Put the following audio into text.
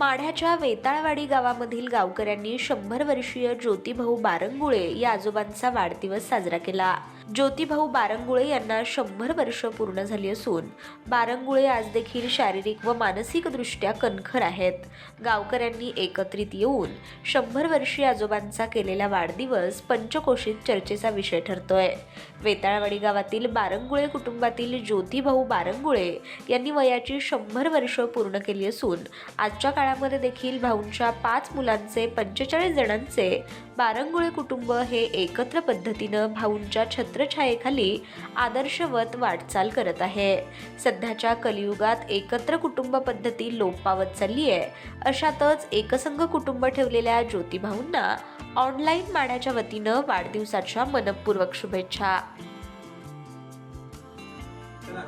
माढ्याच्या वेताळवाडी गावामधील गावकऱ्यांनी शंभर वर्षीय ज्योतिभाऊ बारंगुळे या आजोबांचा वाढदिवस साजरा केला. ज्योतिभाऊ बारंगुळे यांना शंभर वर्ष पूर्ण झाली असून बारंगुळे आज देखील शारीरिक व मानसिकदृष्ट्या कणखर आहेत. गावकऱ्यांनी एकत्रित येऊन शंभर वर्षीय आजोबांचा केलेला वाढदिवस पंचकोशीत चर्चेचा विषय ठरतोय. वेताळवाडी गावातील बारंगुळे कुटुंबातील ज्योतिभाऊ बारंगुळे यांनी वयाची शंभर वर्ष पूर्ण केली असून आजच्या काळात काळामध्ये देखील भाऊंच्या पाच मुलांचे पंचेचाळीस जणांचे बारंगुळे कुटुंब हे एकत्र पद्धतीनं भाऊंच्या छत्रछायेखाली आदर्शवत वाटचाल करत आहे. सध्याच्या कलियुगात एकत्र कुटुंब पद्धती लोप पावत चालली आहे अशातच एकसंघ कुटुंब ठेवलेल्या ज्योतिभाऊंना ऑनलाईन माण्याच्या वतीनं वाढदिवसाच्या मनपूर्वक शुभेच्छा. हो ना.